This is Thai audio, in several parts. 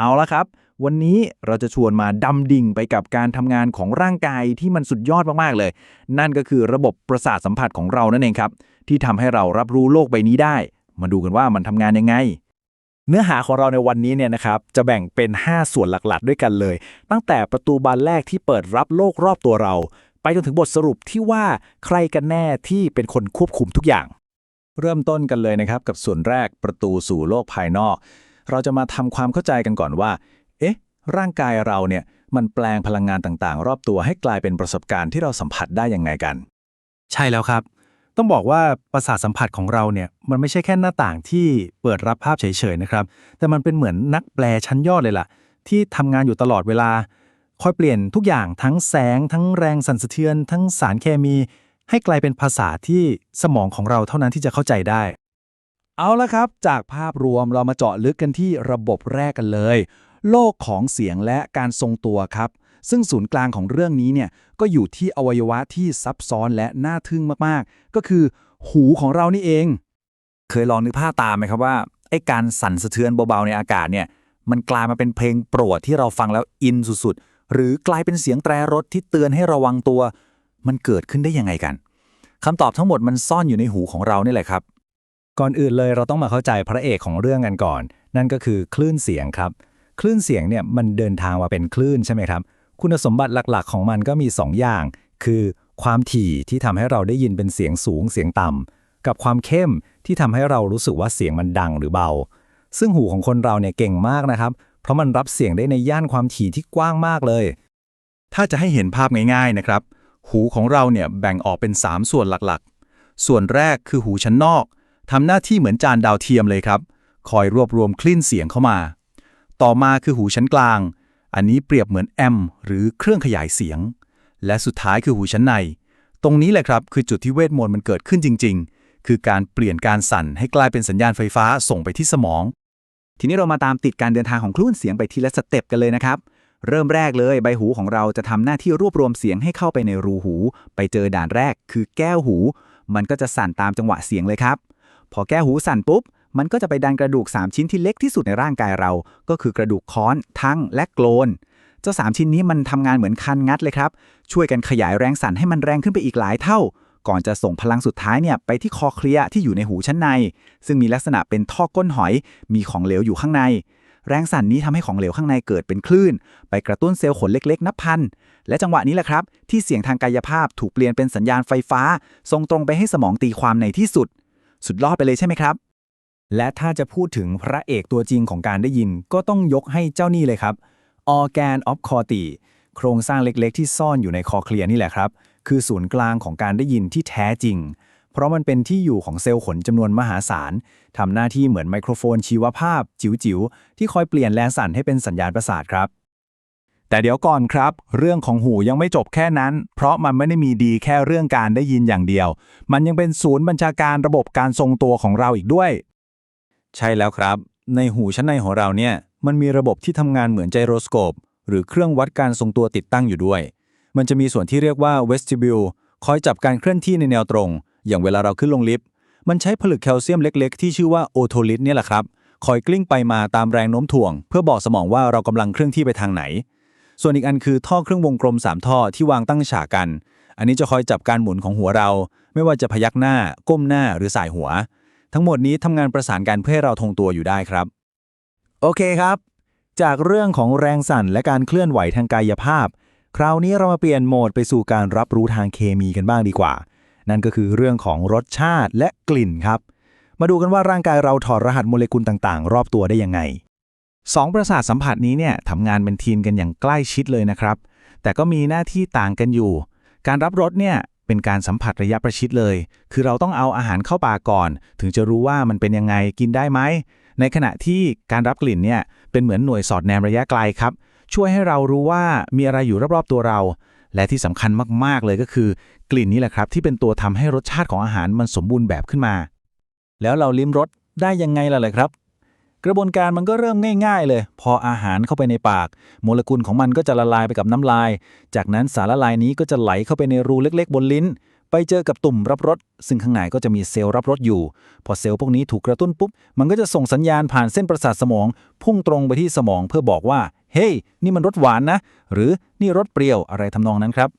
เอาละครับ วันนี้เราจะชวนมาดำดิ่งไปกับการทำงานของร่างกายที่มันสุดยอดมากๆเลย นั่นก็คือระบบประสาทสัมผัสของเรานั่นเองครับ ที่ทำให้เรารับรู้โลกใบนี้ได้ มาดูกันว่ามันทำงานยังไง เนื้อหาของเราในวันนี้เนี่ยนะครับจะแบ่งเป็น 5 ส่วนหลักๆ ด้วยกันเลย ตั้งแต่ประตูบานแรกที่เปิดรับโลกรอบตัวเรา ไปจนถึงบทสรุปที่ว่าใครกันแน่ที่เป็นคนควบคุมทุกอย่าง เริ่มต้นกันเลยนะครับกับส่วนแรกประตูสู่โลกภายนอก เราจะมาทำความเข้าใจกันก่อนว่า เอ๊ะ ร่างกายเราเนี่ยมันแปลงพลังงานต่างๆ รอบตัวให้กลายเป็นประสบการณ์ที่เราสัมผัสได้ยังไงกัน ใช่แล้วครับ ต้องบอกว่าประสาทสัมผัสของเราเนี่ยมันไม่ใช่แค่หน้าต่างที่เปิดรับภาพเฉยๆนะครับ แต่มันเป็นเหมือนนักแปลชั้นยอดเลยล่ะ ที่ทำงานอยู่ตลอดเวลา คอยเปลี่ยนทุกอย่างทั้งแสง ทั้งแรงสั่นสะเทือน ทั้งสารเคมี ให้กลายเป็นภาษาที่สมองของเราเท่านั้นที่จะเข้าใจได้ เอาละครับ จากภาพรวมเรามาเจาะลึกกันที่ระบบแรกกันเลย โลกของเสียงและการทรงตัวครับ ซึ่งศูนย์กลางของเรื่องนี้เนี่ยก็อยู่ที่อวัยวะที่ซับซ้อนและน่าทึ่งมากๆ ก็คือหูของเรานี่เอง เคยลองนึกภาพตามไหมครับว่าไอ้การสั่นสะเทือนเบาๆในอากาศเนี่ยมันกลายมาเป็นเพลงโปรดที่เราฟังแล้วอินสุดๆ หรือกลายเป็นเสียงแตรรถที่เตือนให้ระวังตัว มันเกิดขึ้นได้ยังไงกันคำตอบทั้งหมดมันซ่อนอยู่ในหูของเรานี่แหละครับ ก่อนอื่นเลยเราต้องมาเข้าใจพระเอกของเรื่องกันก่อน นั่นก็คือคลื่นเสียงครับ คลื่นเสียงเนี่ยมันเดินทางมาเป็นคลื่นใช่ไหมครับ คุณสมบัติหลักๆ ของมันก็มี 2 อย่าง คือความถี่ที่ทำให้เราได้ยินเป็นเสียงสูงเสียงต่ำกับความเข้มที่ทำให้เรารู้สึกว่าเสียงมันดังหรือเบา ซึ่งหูของคนเราเนี่ยเก่งมากนะครับ เพราะมันรับเสียงได้ในย่านความถี่ที่กว้างมากเลย ถ้าจะให้เห็นภาพง่ายๆนะครับ หูของเราเนี่ยแบ่งออกเป็น 3 ส่วนหลักๆ ส่วนแรกคือหูชั้นนอก ทำหน้าที่เหมือนจานดาวเทียมเลยครับ คอยรวบรวมคลื่นเสียงเข้ามา ต่อมาคือหูชั้นกลาง อันนี้เปรียบเหมือนแอมหรือเครื่องขยายเสียง และสุดท้ายคือหูชั้นใน ตรงนี้แหละครับคือจุดที่เวทมนต์มันเกิดขึ้นจริง ๆ คือการเปลี่ยนการสั่นให้กลายเป็นสัญญาณไฟฟ้าส่งไปที่สมอง ทีนี้เรามาตามติดการเดินทางของคลื่นเสียงไปทีละสเต็ปกันเลยนะครับเริ่มแรกเลยใบหูของเราจะทำหน้าที่รวบรวมเสียงให้เข้าไปในรูหู ไปเจอด่านแรกคือแก้วหู มันก็จะสั่นตามจังหวะเสียงเลยครับ พอแก้หูสั่นปุ๊บ มันก็จะไปดันกระดูก 3 ชิ้นที่เล็กที่สุดในร่างกายเรา ก็คือกระดูกค้อน ทั้ง และโกลน เจ้า 3 ชิ้นนี้มันทำงานเหมือนคันงัดเลยครับ ช่วยกันขยายแรงสั่นให้มันแรงขึ้นไปอีกหลายเท่า ก่อนจะส่งพลังสุดท้ายเนี่ยไปที่คอเคลียที่อยู่ในหูชั้นใน ซึ่งมีลักษณะเป็นท่อก้นหอย มีของเหลวอยู่ข้างใน แรงสั่นนี้ทำให้ของเหลวข้างในเกิดเป็นคลื่น ไปกระตุ้นเซลล์ขนเล็กๆ นับพัน และจังหวะนี้แหละครับ ที่เสียงทางกายภาพถูกเปลี่ยนเป็นสัญญาณไฟฟ้า ส่งตรงไปให้สมองตีความในที่สุด สุดยอดไปเลยใช่ไหมครับ และถ้าจะพูดถึงพระเอกตัวจริงของการได้ยิน ก็ต้องยกให้เจ้านี่เลยครับ organ of corti โครงสร้างเล็กๆ ที่ซ่อนอยู่ในคอเคลียร์นี่แหละครับ คือศูนย์กลางของการได้ยินที่แท้จริง เพราะมันเป็นที่อยู่ของเซลล์ขนจำนวนมหาศาลทำหน้าที่เหมือนไมโครโฟนชีวภาพจิ๋วๆที่คอยเปลี่ยนแรงสั่นให้เป็นสัญญาณประสาทครับ แต่เดี๋ยวก่อนครับ เรื่องของหูยังไม่จบแค่นั้น เพราะมันไม่ได้มีดีแค่เรื่องการได้ยินอย่างเดียว มันยังเป็นศูนย์บัญชาการระบบการทรงตัวของเราอีกด้วย ใช่แล้วครับ ในหูชั้นในของเราเนี่ย มันมีระบบที่ทำงานเหมือนไจโรสโคปหรือเครื่องวัดการทรงตัวติดตั้งอยู่ด้วย มันจะมีส่วนที่เรียกว่า vestibule คอยจับการเคลื่อนที่ในแนวตรง อย่างเวลาเราขึ้นลงลิฟต์มันใช้ผลึกแคลเซียมเล็ก ๆ ที่ชื่อว่าโอโทลิสเนี่ยแหละครับคอยกลิ้งไปมาตามแรงโน้มถ่วง เพื่อบอกสมองว่าเรากำลังเคลื่อนที่ไปทางไหน ส่วนอีกอันคือท่อเครื่องวงกลม 3 ท่อที่วางตั้งฉากกัน อันนี้จะคอยจับการหมุนของหัวเรา ไม่ว่าจะพยักหน้า ก้มหน้าหรือสายหัว ทั้งหมดนี้ทำงานประสานกันเพื่อให้เราทงตัวอยู่ได้ครับ โอเคครับ จากเรื่องของแรงสั่นและการเคลื่อนไหวทางกายภาพ คราวนี้เรามาเปลี่ยนโหมดไปสู่การรับรู้ทางเคมีกันบ้างดีกว่า นั่นก็คือเรื่องของรสชาติและกลิ่นครับ มาดูกันว่าร่างกายเราถอดรหัสโมเลกุลต่างๆ รอบตัวได้ยังไง สองประสาทสัมผัสนี้เนี่ยทำงานเป็นทีมกันอย่างใกล้ชิดเลยนะครับ แต่ก็มีหน้าที่ต่างกันอยู่ การรับรสเนี่ยเป็นการสัมผัสระยะประชิดเลย คือเราต้องเอาอาหารเข้าปากก่อน ถึงจะรู้ว่ามันเป็นยังไงกินได้ไหม ในขณะที่การรับกลิ่นเนี่ยเป็นเหมือนหน่วยสอดแนมระยะไกลครับ ช่วยให้เรารู้ว่ามีอะไรอยู่รอบๆตัวเรา และที่สำคัญมากๆเลยก็คือ กลิ่นนี้แหละครับ ที่เป็นตัวทำให้รสชาติของอาหารมันสมบูรณ์แบบขึ้นมา แล้วเราลิ้มรสได้ยังไงล่ะเลยครับ กระบวนการมันก็เริ่มง่าย ๆ เลย พออาหารเข้าไปในปาก โมเลกุลของมันก็จะละลายไปกับน้ำลาย จากนั้นสารละลายนี้ก็จะไหลเข้าไปในรูเล็ก ๆ บนลิ้น ไปเจอกับตุ่มรับรสซึ่งข้างในก็จะมีเซลล์รับรสอยู่ พอเซลล์พวกนี้ถูกกระตุ้นปุ๊บ มันก็จะส่งสัญญาณผ่านเส้นประสาทสมอง พุ่งตรงไปที่สมองเพื่อบอกว่า เฮ้ยนี่มันรสหวานนะ หรือนี่รสเปรี้ยวอะไรทำนองนั้นครับ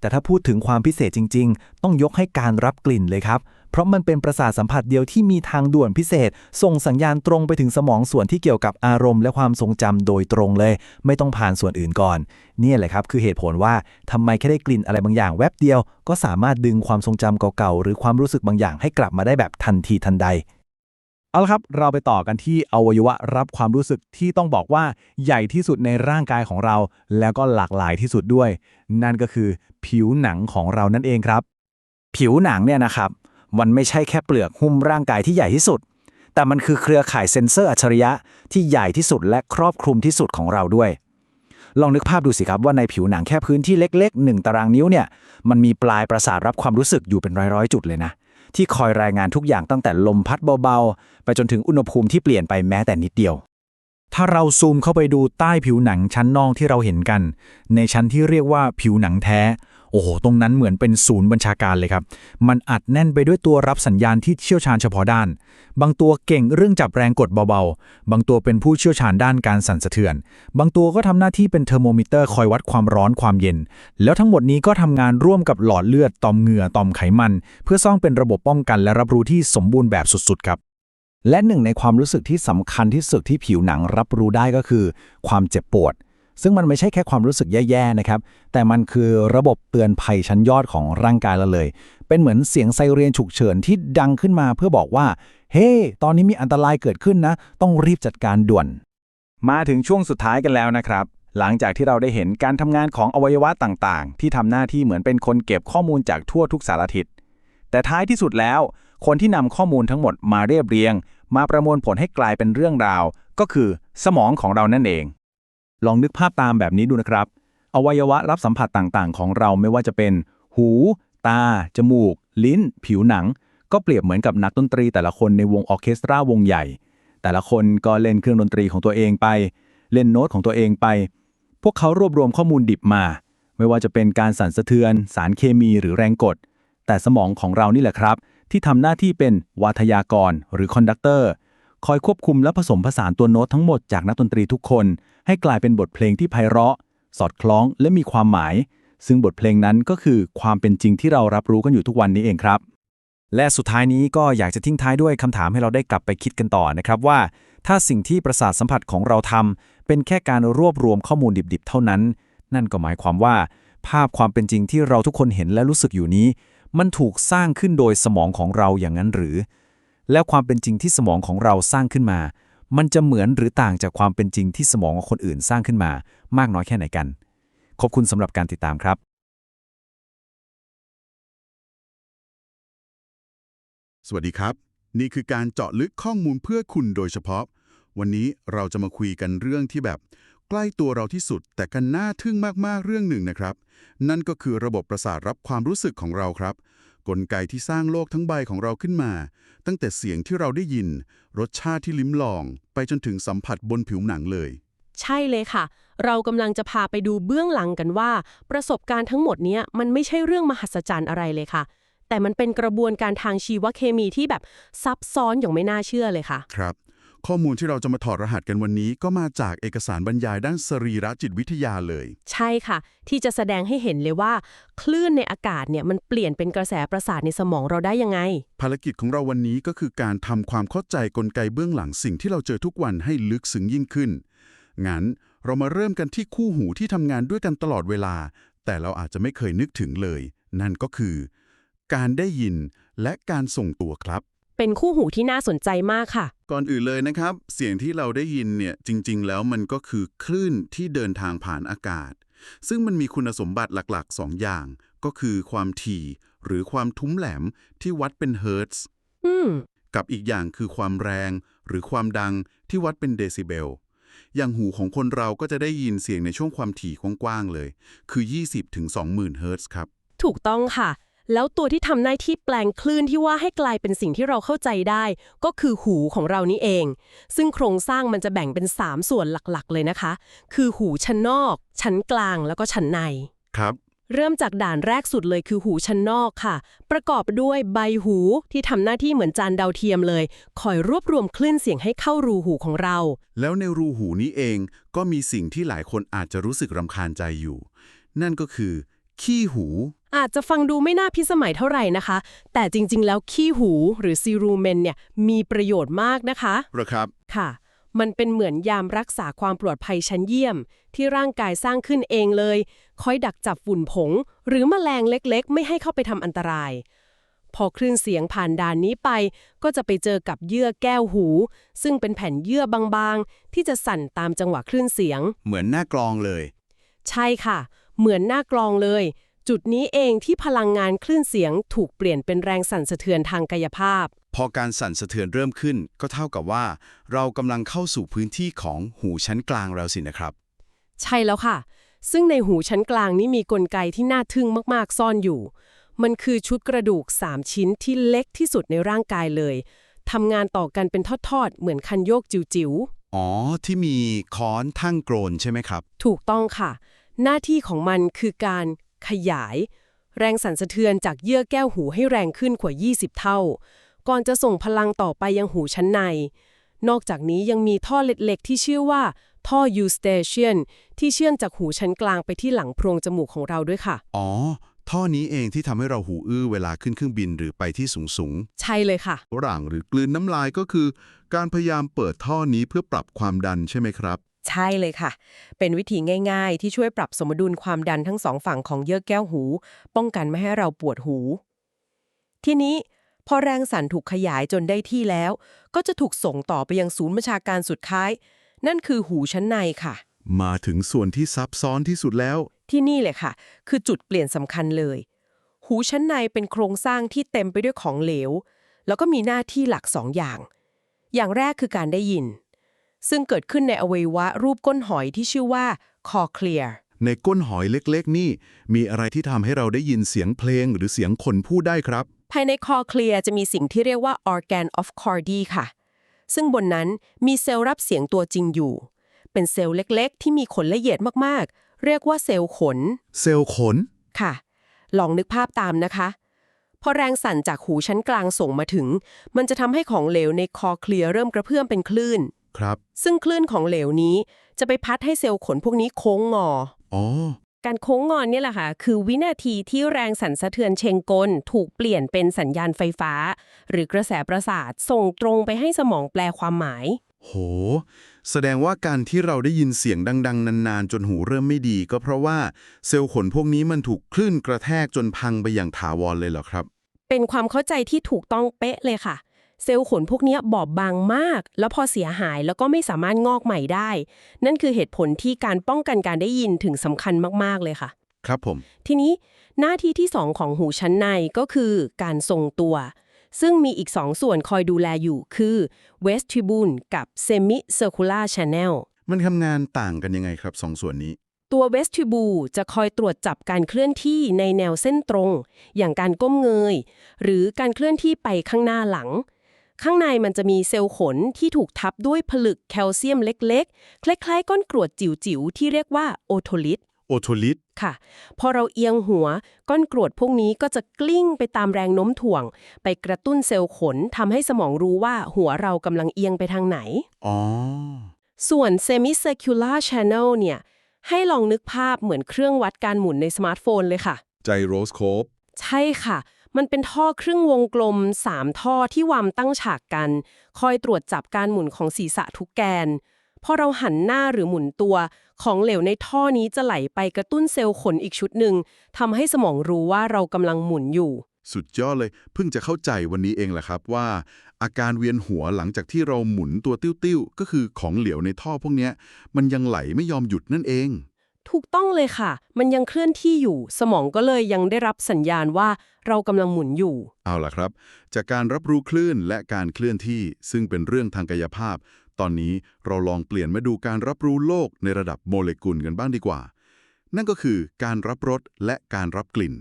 แต่ถ้าพูดถึงความพิเศษจริง ๆ ต้องยกให้การรับกลิ่นเลยครับ เพราะมันเป็นประสาทสัมผัสเดียวที่มีทางด่วนพิเศษ ส่งสัญญาณตรงไปถึงสมองส่วนที่เกี่ยวกับอารมณ์และความทรงจำโดยตรงเลย ไม่ต้องผ่านส่วนอื่นก่อนเนี่ยแหละครับคือเหตุผลว่าทำไมแค่ได้กลิ่นอะไรบางอย่างแวบเดียว ก็สามารถดึงความทรงจำเก่าๆหรือความรู้สึกบางอย่างให้กลับมาได้แบบทันทีทันใดเอาละครับ เราไปต่อกันที่อวัยวะรับความรู้สึกที่ต้องบอกว่าใหญ่ที่สุดในร่างกายของเรา แล้วก็หลากหลายที่สุดด้วย นั่นก็คือผิวหนังของเรานั่นเองครับ ผิวหนังเนี่ยนะครับ มันไม่ใช่แค่เปลือกหุ้มร่างกายที่ใหญ่ที่สุด แต่มันคือเครือข่ายเซ็นเซอร์อัจฉริยะที่ใหญ่ที่สุดและครอบคลุมที่สุดของเราด้วย ลองนึกภาพดูสิครับว่าในผิวหนังแค่พื้นที่เล็กๆ 1 ตารางนิ้วเนี่ย มันมีปลายประสาทรับความรู้สึกอยู่เป็นร้อยๆ จุดเลยนะ ที่คอยรายงานทุกอย่างตั้งแต่ลมพัดเบาๆ ไปจนถึงอุณหภูมิที่เปลี่ยนไปแม้แต่นิดเดียวถ้าเราซูมเข้าไปดูใต้ผิวหนังชั้นนอกที่เราเห็นกัน ในชั้นที่เรียกว่าผิวหนังแท้ โอ้โห ตรงนั้นเหมือนเป็นศูนย์บัญชาการเลยครับ มันอัดแน่นไปด้วยตัวรับสัญญาณที่เชี่ยวชาญเฉพาะด้าน บางตัวเก่งเรื่องจับแรงกดเบาๆ บางตัวเป็นผู้เชี่ยวชาญด้านการสั่นสะเทือน บางตัวก็ทำหน้าที่เป็นเทอร์โมมิเตอร์คอยวัดความร้อนความเย็น แล้วทั้งหมดนี้ก็ทำงานร่วมกับหลอดเลือดต่อมเหงื่อต่อมไขมัน เพื่อสร้างเป็นระบบป้องกันและรับรู้ที่สมบูรณ์แบบสุดๆครับและหนึ่งในความรู้สึกที่สำคัญที่สุดที่ผิวหนังรับรู้ได้ก็คือ ความเจ็บปวด ซึ่งมันไม่ใช่แค่ความรู้สึกแย่ๆนะครับ แต่มันคือระบบเตือนภัยชั้นยอดของร่างกายเราเลย เป็นเหมือนเสียงไซเรนฉุกเฉินที่ดังขึ้นมาเพื่อบอกว่า เฮ้ตอนนี้มีอันตรายเกิดขึ้นนะ ต้องรีบจัดการด่วน มาถึงช่วงสุดท้ายกันแล้วนะครับ หลังจากที่เราได้เห็นการทำงานของอวัยวะต่างๆ ที่ทำหน้าที่เหมือนเป็นคนเก็บข้อมูลจากทั่วทุกสารทิศ แต่ท้ายที่สุดแล้ว คนที่นำข้อมูลทั้งหมดมาเรียบเรียง มาประมวลผลให้กลายเป็นเรื่องราว ก็คือ สมองของเรานั่นเอง ลองนึกภาพตามแบบนี้ดูนะครับ อวัยวะรับสัมผัสต่างๆ ของเราไม่ว่าจะเป็น หู ตา จมูก ลิ้น ผิวหนัง ก็เปรียบเหมือนกับนักดนตรีแต่ละคนในวงออเคสตราวงใหญ่ แต่ละคนก็เล่นเครื่องดนตรีของตัวเองไป เล่นโน้ตของตัวเองไป พวกเขารวบรวมข้อมูลดิบมา ไม่ว่าจะเป็นการสั่นสะเทือน สารเคมีหรือแรงกด แต่สมองของเรานี่แหละครับ ที่ทำหน้าที่เป็นวาทยากร หรือคอนดักเตอร์ คอยควบคุมและผสมผสานตัวโน้ตทั้งหมดจากนักดนตรีทุกคน ให้กลายเป็นบทเพลงที่ไพเราะ สอดคล้องและมีความหมาย ซึ่งบทเพลงนั้นก็คือความเป็นจริงที่เรารับรู้กันอยู่ทุกวันนี้เองครับ และสุดท้ายนี้ก็อยากจะทิ้งท้ายด้วยคำถามให้เราได้กลับไปคิดกันต่อนะครับว่า ถ้าสิ่งที่ประสาทสัมผัสของเราทำเป็นแค่การรวบรวมข้อมูลดิบๆ เท่านั้น นั่นก็หมายความว่า ภาพความเป็นจริงที่เราทุกคนเห็นและรู้สึกอยู่นี้ มันถูกสร้างขึ้นโดยสมองของเราอย่างนั้นหรือ แล้วความเป็นจริงที่สมองของเราสร้างขึ้นมา มันจะเหมือนหรือต่างจากความเป็นจริงที่สมองของคนอื่นสร้างขึ้นมา มากน้อยแค่ไหนกัน ขอบคุณสำหรับการติดตามครับ สวัสดีครับ นี่คือการเจาะลึกข้อมูลเพื่อคุณโดยเฉพาะ วันนี้เราจะมาคุยกันเรื่องที่แบบใกล้ตัวเราที่สุด แต่กันน่าทึ่งมากๆเรื่องหนึ่งนะครับ นั่นก็คือระบบประสาทรับความรู้สึกของเราครับ กลไกที่สร้างโลกทั้งใบของเราขึ้นมา ตั้งแต่เสียงที่เราได้ยิน รสชาติที่ลิ้มลอง ไปจนถึงสัมผัสบนผิวหนังเลย ใช่เลยค่ะ เรากำลังจะพาไปดูเบื้องหลังกันว่า ประสบการณ์ทั้งหมดเนี้ยมันไม่ใช่เรื่องมหัศจรรย์อะไรเลยค่ะ แต่มันเป็นกระบวนการทางชีวเคมีที่แบบซับซ้อนอย่างไม่น่าเชื่อเลยค่ะ ครับ ข้อมูลที่เราจะมาถอดรหัสกันวันนี้ก็มาจากเอกสารบรรยายด้านสรีระจิตวิทยาเลย ใช่ค่ะ ที่จะแสดงให้เห็นเลยว่า คลื่นในอากาศเนี่ยมันเปลี่ยนเป็นกระแสประสาทในสมองเราได้ยังไง ภารกิจของเราวันนี้ก็คือการทำความเข้าใจกลไกเบื้องหลังสิ่งที่เราเจอทุกวันให้ลึกซึ้งยิ่งขึ้น งั้นเรามาเริ่มกันที่คู่หูที่ทำงานด้วยกันตลอดเวลา แต่เราอาจจะไม่เคยนึกถึงเลย นั่นก็คือ การได้ยินและการส่งตัวครับ เป็นคู่หูที่น่าสนใจมากค่ะ ก่อนอื่นเลยนะครับ เสียงที่เราได้ยินเนี่ยจริง ๆ แล้วมันก็คือคลื่นที่เดินทางผ่านอากาศ ซึ่งมันมีคุณสมบัติหลักๆ 2 อย่าง ก็คือความถี่ หรือความทุ้มแหลมที่วัดเป็นเฮิร์ตซ์อืมกับอีกอย่างคือความแรง หรือความดังที่วัดเป็นเดซิเบลอย่างหูของคนเราก็จะได้ยินเสียงในช่วงความถี่กว้างๆเลย คือ 20-20,000เฮิร์ตซ์ครับ ถูกต้องค่ะ แล้วตัวที่ทำหน้าที่แปลงคลื่นที่ว่าให้กลายเป็นสิ่งที่เราเข้าใจได้ ก็คือหูของเรานี่เอง ซึ่งโครงสร้างมันจะแบ่งเป็น 3 ส่วนหลักๆ เลยนะคะ คือหูชั้นนอก ชั้นกลางแล้วก็ชั้นใน ครับ เริ่มจากด่านแรกสุดเลยคือหูชั้นนอกค่ะ ประกอบด้วยใบหูที่ทำหน้าที่เหมือนจานดาวเทียมเลย คอยรวบรวมคลื่นเสียงให้เข้ารูหูของเรา แล้วในรูหูนี้เองก็มีสิ่งที่หลายคนอาจจะรู้สึกรำคาญใจอยู่ นั่นก็คือ ขี้หู อาจจะฟังดูไม่น่าพิสมัยเท่าไหร่นะคะ แต่จริง ๆ แล้วขี้หูหรือซีรูเมนเนี่ยมีประโยชน์มากนะคะเหรอครับ ค่ะ มันเป็นเหมือนยามรักษาความปลอดภัยชั้นเยี่ยม ที่ร่างกายสร้างขึ้นเองเลย คอยดักจับฝุ่นผง หรือมแมลงเล็กๆ ไม่ให้เข้าไปทำอันตราย พอคลื่นเสียงผ่านด่านนี้ไป ก็จะไปเจอกับเยื่อแก้วหู ซึ่งเป็นแผ่นเยื่อบางๆ ที่จะสั่นตามจังหวะคลื่นเสียง เหมือนหน้ากลองเลย ใช่ค่ะ เหมือนหน้ากลองเลย จุดนี้เองที่พลังงานคลื่นเสียงถูกเปลี่ยนเป็นแรงสั่นสะเทือนทางกายภาพ พอการสั่นสะเทือนเริ่มขึ้น ก็เท่ากับว่า เรากำลังเข้าสู่พื้นที่ของหูชั้นกลางแล้วสินะครับ ใช่แล้วค่ะ ซึ่งในหูชั้นกลางนี้มีกลไกที่น่าทึ่งมากๆ ซ่อนอยู่ มันคือชุดกระดูก 3 ชิ้นที่เล็กที่สุดในร่างกายเลยทำงานต่อกันเป็นทอดๆ เหมือนคันโยกจิ๋วอ๋อ ที่มีค้อนทั้งโกรนใช่ไหมครับๆถูกต้องค่ะ หน้าที่ของมันคือการขยาย แรงสั่นสะเทือนจากเยื่อแก้วหูให้แรงขึ้นกว่า 20 เท่า ก่อนจะส่งพลังต่อไปยังหูชั้นใน นอกจากนี้ยังมีท่อเล็กๆ ที่ชื่อว่าท่อ eustachian ที่เชื่อมจากหูชั้นกลางไปที่หลังโพรงจมูกของเราด้วยค่ะ อ๋อ ท่อนี้เองที่ทำให้เราหูอื้อเวลาขึ้นเครื่องบินหรือไปที่สูงสูงใช่เลยค่ะๆร่างหรือกลืนน้ำลายก็คือ การพยายามเปิดท่อนี้เพื่อปรับความดันใช่ไหมครับ ใช่เลยค่ะ เป็นวิธีง่าย ๆ ที่ช่วยปรับสมดุลความดันทั้งสองฝั่งของเยื่อแก้วหู ป้องกันไม่ให้เราปวดหู ทีนี้พอแรงสั่นถูกขยายจนได้ที่แล้ว ก็จะถูกส่งต่อไปยังศูนย์บัญชาการสุดท้าย นั่นคือหูชั้นในค่ะ มาถึงส่วนที่ซับซ้อนที่สุดแล้ว ที่นี่เลยค่ะ คือจุดเปลี่ยนสำคัญเลย หูชั้นในเป็นโครงสร้างที่เต็มไปด้วยของเหลว แล้วก็มีหน้าที่หลักสองอย่าง อย่างแรกคือการได้ยิน ซึ่งเกิดขึ้นในอวัยวะรูปก้นหอยที่ชื่อว่าคอเคลียร์ในก้นหอยเล็ก ๆ นี่ มีอะไรที่ทำให้เราได้ยินเสียงเพลงหรือเสียงคนพูดได้ครับ ภายในคอเคลียร์จะมีสิ่งที่เรียกว่า organ of Cordy ค่ะ ซึ่งบนนั้นมีเซลล์รับเสียงตัวจริงอยู่ เป็นเซลล์เล็ก ๆ ที่มีขนละเอียดมากๆ เรียกว่าเซลล์ขน เซลล์ขน ค่ะ ลองนึกภาพตามนะคะ พอแรงสั่นจากหูชั้นกลางส่งมาถึง มันจะทำให้ของเหลวในคอเคลียร์เริ่มกระเพื่อมเป็นคลื่น ครับ ซึ่งคลื่นของเหลวนี้จะไปพัดให้เซลล์ขนพวกนี้โค้งงอ อ๋อ การโค้งงอนเนี่ยแหละค่ะ คือวินาทีที่แรงสั่นสะเทือนเชงกล ถูกเปลี่ยนเป็นสัญญาณไฟฟ้า หรือกระแสประสาทส่งตรงไปให้สมองแปลความหมาย โห แสดงว่าการที่เราได้ยินเสียงดัง ๆ นานๆ จนหูเริ่มไม่ดี ก็เพราะว่าเซลล์ขนพวกนี้มันถูกคลื่นกระแทกจนพังไปอย่างถาวรเลยเหรอครับ เป็นความเข้าใจที่ถูกต้องเป๊ะเลยค่ะ เซลล์ขนพวกเนี้ยบอบบางมาก แล้วพอเสียหายแล้วก็ไม่สามารถงอกใหม่ได้ นั่นคือเหตุผลที่การป้องกันการได้ยินถึงสำคัญมาก ๆ เลยค่ะ ครับผม ทีนี้หน้าที่ที่ 2 ของหูชั้นในก็คือการทรงตัว ซึ่งมีอีก 2 ส่วนคอยดูแลอยู่คือ vestibule กับ semicircular channel มันทำงานต่างกันยังไงครับสองส่วนนี้ ตัว vestibule จะคอยตรวจจับการเคลื่อนที่ในแนวเส้นตรง อย่างการก้มเงย หรือการเคลื่อนที่ไปข้างหน้าหลัง ข้างในมันจะมีเซลล์ขนที่ถูกทับด้วยผลึกแคลเซียมเล็กๆ คล้ายๆ ก้อนกรวดจิ๋วๆ ที่เรียกว่าโอโทลิสโอโทลิสค่ะ พอเราเอียงหัว ก้อนกรวดพวกนี้ก็จะกลิ้งไปตามแรงโน้มถ่วง ไปกระตุ้นเซลล์ขนทำให้สมองรู้ว่าหัวเรากำลังเอียงไปทางไหน อ๋อ ส่วน semicircular channel เนี่ย ให้ลองนึกภาพเหมือนเครื่องวัดการหมุนในสมาร์ทโฟนเลยค่ะ ไจโรสโคป ใช่ค่ะ มันเป็นท่อครึ่งวงกลม 3 ท่อที่วางตั้งฉากกัน คอยตรวจจับการหมุนของศีรษะทุกแกน พอเราหันหน้าหรือหมุนตัว ของเหลวในท่อนี้จะไหลไปกระตุ้นเซลล์ขนอีกชุดหนึ่งทำให้สมองรู้ว่าเรากำลังหมุนอยู่สุดยอดเลย เพิ่งจะเข้าใจวันนี้เองแหละครับว่า อาการเวียนหัวหลังจากที่เราหมุนตัวติ้วๆ ก็คือของเหลวในท่อพวกนี้มันยังไหลไม่ยอมหยุดนั่นเอง ถูกต้องเลยค่ะ มันยังเคลื่อนที่อยู่ สมองก็เลยยังได้รับสัญญาณว่าเรากำลังหมุนอยู่ เอาล่ะครับ จากการรับรู้คลื่นและการเคลื่อนที่ ซึ่งเป็นเรื่องทางกายภาพ ตอนนี้เราลองเปลี่ยนมาดูการรับรู้โลกในระดับโมเลกุลกันบ้างดีกว่า นั่นก็คือการรับรสและการรับกลิ่น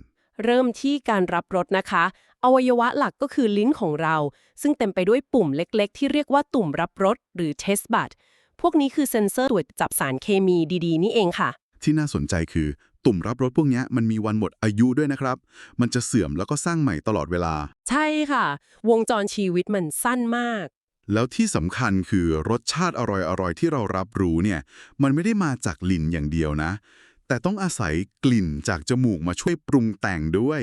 เริ่มที่การรับรสนะคะ อวัยวะหลักก็คือลิ้นของเรา ซึ่งเต็มไปด้วยปุ่มเล็กๆ ที่เรียกว่าตุ่มรับรสหรือ taste bud พวกนี้คือเซ็นเซอร์ตรวจจับสารเคมีดีๆ นี่เองค่ะ ที่น่าสนใจคือ ตุ่มรับรสพวกเนี้ยมันมีวันหมดอายุด้วยนะครับ มันจะเสื่อมแล้วก็สร้างใหม่ตลอดเวลา ใช่ค่ะ วงจรชีวิตมันสั้นมาก แล้วที่สำคัญคือรสชาติอร่อยๆที่เรารับรู้เนี่ย มันไม่ได้มาจากกลิ่นอย่างเดียวนะ แต่ต้องอาศัยกลิ่นจากจมูกมาช่วยปรุงแต่งด้วย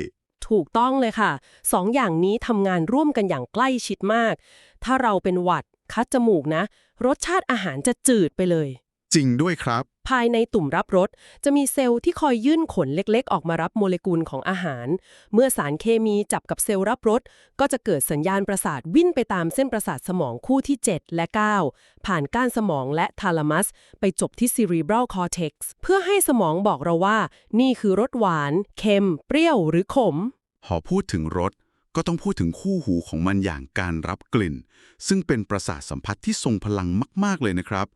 ถูกต้องเลยค่ะสองอย่างนี้ทำงานร่วมกันอย่างใกล้ชิดมาก ถ้าเราเป็นหวัดคัดจมูกนะ รสชาติอาหารจะจืดไปเลย จริงด้วยครับ ภายในตุ่มรับรสจะมีเซลล์ที่คอยยื่นขนเล็กๆ ออกมารับโมเลกุลของอาหาร เมื่อสารเคมีจับกับเซลล์รับรสก็จะเกิดสัญญาณประสาทวิ่งไปตามเส้นประสาทสมองคู่ที่ 7 และ 9 ผ่านก้านสมองและทาลามัส ไปจบที่ cerebral cortex เพื่อให้สมองบอกเราว่า นี่คือรสหวาน เค็ม เปรี้ยวหรือขมพอพูดถึงรสก็ต้องพูดถึงคู่หูของมันอย่างการรับกลิ่น ซึ่งเป็นประสาทสัมผัสที่ทรงพลังมาก ๆเลยนะครับ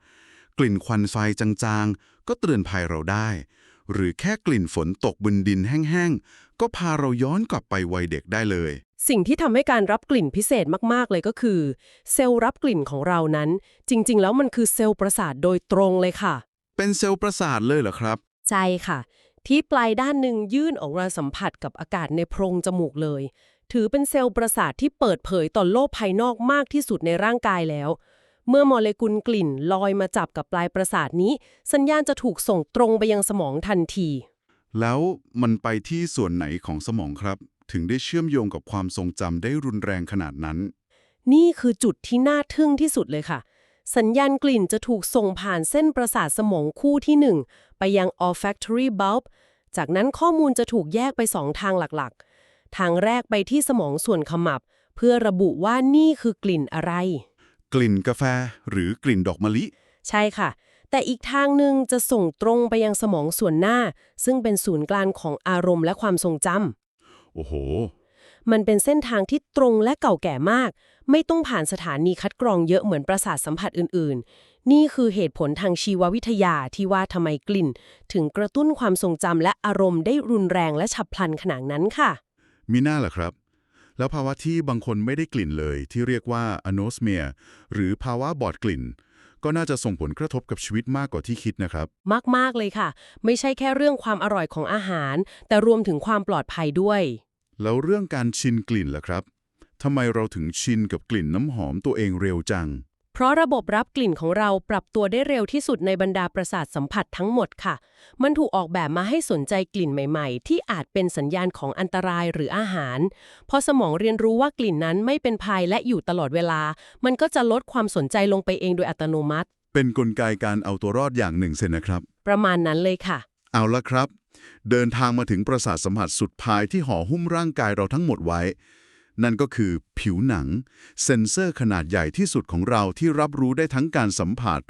กลิ่นควันไฟจางๆ ก็เตือนภัยเราได้ หรือแค่กลิ่นฝนตกบนดินแห้งๆ ก็พาเราย้อนกลับไปวัยเด็กได้เลย สิ่งที่ทำให้การรับกลิ่นพิเศษมากๆเลยก็คือ เซลล์รับกลิ่นของเรานั้น จริง ๆ แล้วมันคือเซลล์ประสาทโดยตรงเลยค่ะ เป็นเซลล์ประสาทเลยเหรอครับ ใช่ค่ะ ที่ปลายด้านหนึ่งยื่นออกมาสัมผัสกับอากาศในโพรงจมูกเลย ถือเป็นเซลล์ประสาทที่เปิดเผยต่อโลกภายนอกมากที่สุดในร่างกายแล้ว เมื่อโมเลกุลกลิ่นลอยมาจับกับปลายประสาทนี้ สัญญาณจะถูกส่งตรงไปยังสมองทันที แล้วมันไปที่ส่วนไหนของสมองครับ ถึงได้เชื่อมโยงกับความทรงจำได้รุนแรงขนาดนั้น นี่คือจุดที่น่าทึ่งที่สุดเลยค่ะ สัญญาณกลิ่นจะถูกส่งผ่านเส้นประสาทสมองคู่ที่ 1 ไปยัง olfactory bulb จากนั้นข้อมูลจะถูกแยกไปสองทางหลักๆ ทางแรกไปที่สมองส่วนขมับ เพื่อระบุว่านี่คือกลิ่นอะไร กลิ่นกาแฟหรือกลิ่นดอกมะลิ ใช่ค่ะ แต่อีกทางหนึ่งจะส่งตรงไปยังสมองส่วนหน้า ซึ่งเป็นศูนย์กลางของอารมณ์และความทรงจำโอ้โห มันเป็นเส้นทางที่ตรงและเก่าแก่มาก ไม่ต้องผ่านสถานีคัดกรองเยอะเหมือนประสาทสัมผัสอื่น ๆ นี่คือเหตุผลทางชีววิทยาที่ว่าทำไมกลิ่น ถึงกระตุ้นความทรงจำและอารมณ์ได้รุนแรงและฉับพลันขนาดนั้นค่ะ มีหน้าเหรอครับ แล้วภาวะที่บางคนไม่ได้กลิ่นเลยที่เรียกว่า anosmia หรือภาวะบอดกลิ่น ก็น่าจะส่งผลกระทบกับชีวิตมากกว่าที่คิดนะครับ มาก ๆ เลยค่ะ ไม่ใช่แค่เรื่องความอร่อยของอาหาร แต่รวมถึงความปลอดภัยด้วย แล้วเรื่องการชินกลิ่นล่ะครับทำไมเราถึงชินกับกลิ่นน้ำหอมตัวเองเร็วจัง เพราะระบบรับกลิ่นของเราปรับตัวได้เร็วที่สุดในบรรดาประสาทสัมผัสทั้งหมดค่ะ มันถูกออกแบบมาให้สนใจกลิ่นใหม่ๆ ที่อาจเป็นสัญญาณของอันตรายหรืออาหาร พอสมองเรียนรู้ว่ากลิ่นนั้นไม่เป็นภัยและอยู่ตลอดเวลา มันก็จะลดความสนใจลงไปเองโดยอัตโนมัติ เป็นกลไกการเอาตัวรอดอย่างหนึ่งเซนนะครับ ประมาณนั้นเลยค่ะ เอาละครับ เดินทางมาถึงประสาทสัมผัสสุดพายที่ห่อหุ้มร่างกายเราทั้งหมดไว้ นั่นก็คือผิวหนัง เซ็นเซอร์ขนาดใหญ่ที่สุดของเราที่รับรู้ได้ทั้งการสัมผัส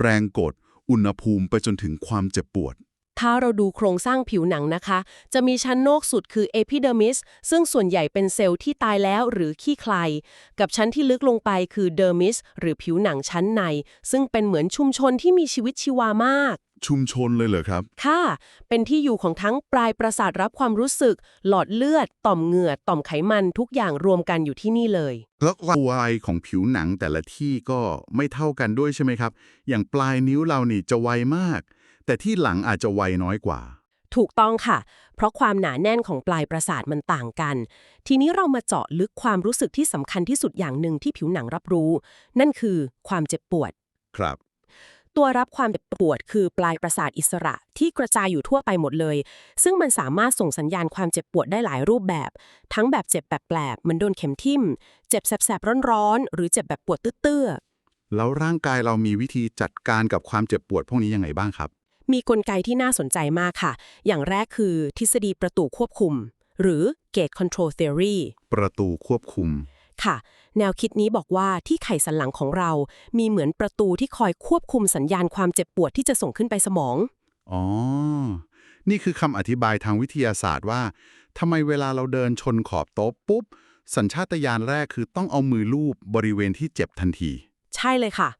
แรงกด อุณหภูมิไปจนถึงความเจ็บปวด ถ้าเราดูโครงสร้างผิวหนังนะคะ จะมีชั้นนอกสุดคือเอพิเดอร์มิสซึ่งส่วนใหญ่เป็นเซลล์ที่ตายแล้วหรือขี้ใคร กับชั้นที่ลึกลงไปคือเดอร์มิสหรือผิวหนังชั้นใน ซึ่งเป็นเหมือนชุมชนที่มีชีวิตชีวามาก ชุมชนเลยเหรอครับ ค่ะ เป็นที่อยู่ของทั้งปลายประสาทรับความรู้สึก หลอดเลือด ต่อมเหงื่อ ต่อมไขมันทุกอย่างรวมกันอยู่ที่นี่เลย แล้วความไวของผิวหนังแต่ละที่ก็ไม่เท่ากันด้วยใช่ไหมครับ อย่างปลายนิ้วเรานี่จะไวมาก แต่ที่หลังอาจจะไวน้อยกว่า ถูกต้องค่ะ เพราะความหนาแน่นของปลายประสาทมันต่างกัน ทีนี้เรามาเจาะลึกความรู้สึกที่สำคัญที่สุดอย่างหนึ่งที่ผิวหนังรับรู้ นั่นคือความเจ็บปวด ครับ ตัวรับความเจ็บปวดคือปลายประสาทอิสระที่กระจายอยู่ทั่วไปหมดเลย ซึ่งมันสามารถส่งสัญญาณความเจ็บปวดได้หลายรูปแบบ ทั้งแบบเจ็บแบบแปลบๆเหมือนโดนเข็มทิ่ม เจ็บแสบๆร้อนๆหรือเจ็บแบบปวดตื้อๆแล้วร่างกายเรามีวิธีจัดการกับความเจ็บปวดพวกนี้ยังไงบ้างครับมีกลไกที่น่าสนใจมากค่ะ อย่างแรกคือทฤษฎีประตูควบคุม หรือ gate control theory ประตูควบคุม ค่ะ แนวคิดนี้บอกว่าที่ไขสันหลังของเรา มีเหมือนประตูที่คอยควบคุมสัญญาณความเจ็บปวดที่จะส่งขึ้นไปสมอง อ๋อ นี่คือคำอธิบายทางวิทยาศาสตร์ว่าทำไมเวลาเราเดินชนขอบโต๊ะปุ๊บ สัญชาตญาณแรกคือต้องเอามือลูบบริเวณที่เจ็บทันที ใช่เลยค่ะ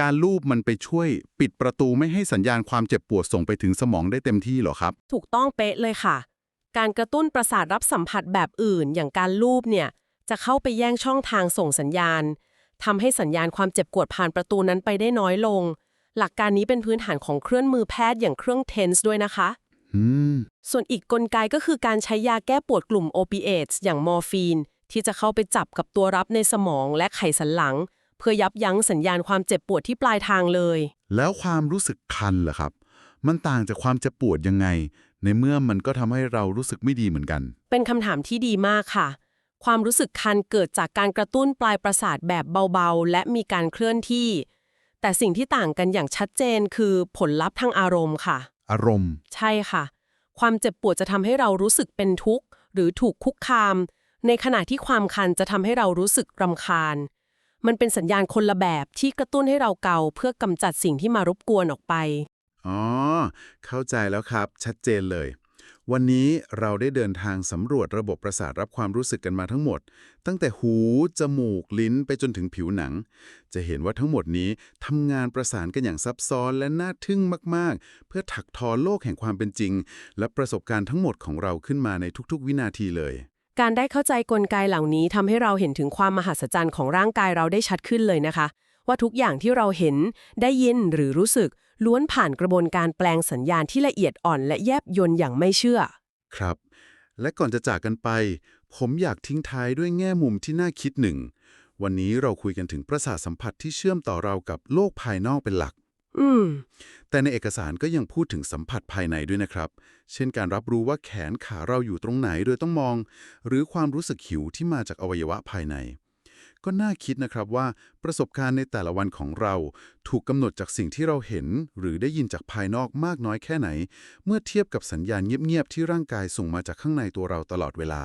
การลูบมันไปช่วยปิดประตูไม่ให้สัญญาณความเจ็บปวดส่งไปถึงสมองได้เต็มที่เหรอครับ ถูกต้องเป๊ะเลยค่ะ การกระตุ้นประสาทรับสัมผัสแบบอื่น อย่างการลูบเนี่ย จะเข้าไปแย่งช่องทางส่งสัญญาณทำให้สัญญาณความเจ็บปวดผ่านประตูนั้นไปได้น้อยลง หลักการนี้เป็นพื้นฐานของเครื่องมือแพทย์อย่างเครื่องเทนส์ด้วยนะคะออืมส่วนอีกกลไกก็คือการใช้ยาแก้ปวดกลุ่มโอปิเอตส์อย่างมอร์ฟีน ที่จะเข้าไปจับกับตัวรับในสมองและไขสันหลัง เพื่อยับยั้งสัญญาณความเจ็บปวดที่ปลายทางเลย แล้วความรู้สึกคันเหรอครับ มันต่างจากความเจ็บปวดยังไง ในเมื่อมันก็ทำให้เรารู้สึกไม่ดีเหมือนกัน เป็นคำถามที่ดีมากค่ะ ความรู้สึกคันเกิดจากการกระตุ้นปลายประสาทแบบเบาๆ และมีการเคลื่อนที่ แต่สิ่งที่ต่างกันอย่างชัดเจนคือผลลัพธ์ทางอารมณ์ค่ะ อารมณ์ ใช่ค่ะ ความเจ็บปวดจะทำให้เรารู้สึกเป็นทุกข์ หรือถูกคุกคาม ในขณะที่ความคันจะทำให้เรารู้สึกรำคาญ มันเป็นสัญญาณคนละแบบที่กระตุ้นให้เราเกาเพื่อกำจัดสิ่งที่มารบกวนออกไป อ๋อ เข้าใจแล้วครับ ชัดเจนเลย วันนี้เราได้เดินทางสำรวจระบบประสาทรับความรู้สึกกันมาทั้งหมด ตั้งแต่หู จมูก ลิ้นไปจนถึงผิวหนัง จะเห็นว่าทั้งหมดนี้ทำงานประสานกันอย่างซับซ้อนและน่าทึ่งมาก ๆ เพื่อถักทอโลกแห่งความเป็นจริง และประสบการณ์ทั้งหมดของเราขึ้นมาในทุกๆ วินาทีเลย การได้เข้าใจกลไกเหล่านี้ทำให้เราเห็นถึงความมหัศจรรย์ของร่างกายเราได้ชัดขึ้นเลยนะคะ ว่าทุกอย่างที่เราเห็น ได้ยินหรือรู้สึก ล้วนผ่านกระบวนการแปลงสัญญาณที่ละเอียดอ่อนและแยบยลอย่างไม่เชื่อ ครับ และก่อนจะจากกันไป ผมอยากทิ้งท้ายด้วยแง่มุมที่น่าคิดหนึ่ง วันนี้เราคุยกันถึงประสาทสัมผัสที่เชื่อมต่อเรากับโลกภายนอกเป็นหลัก อืม แต่ในเอกสารก็ยังพูดถึงสัมผัสภายในด้วยนะครับ เช่นการรับรู้ว่าแขนขาเราอยู่ตรงไหนโดยต้องมอง หรือความรู้สึกหิวที่มาจากอวัยวะภายใน ก็น่าคิดนะครับว่าประสบการณ์ในแต่ละวันของเรา ถูกกำหนดจากสิ่งที่เราเห็น หรือได้ยินจากภายนอกมากน้อยแค่ไหน เมื่อเทียบกับสัญญาณเงียบๆที่ร่างกายส่งมาจากข้างในตัวเราตลอดเวลา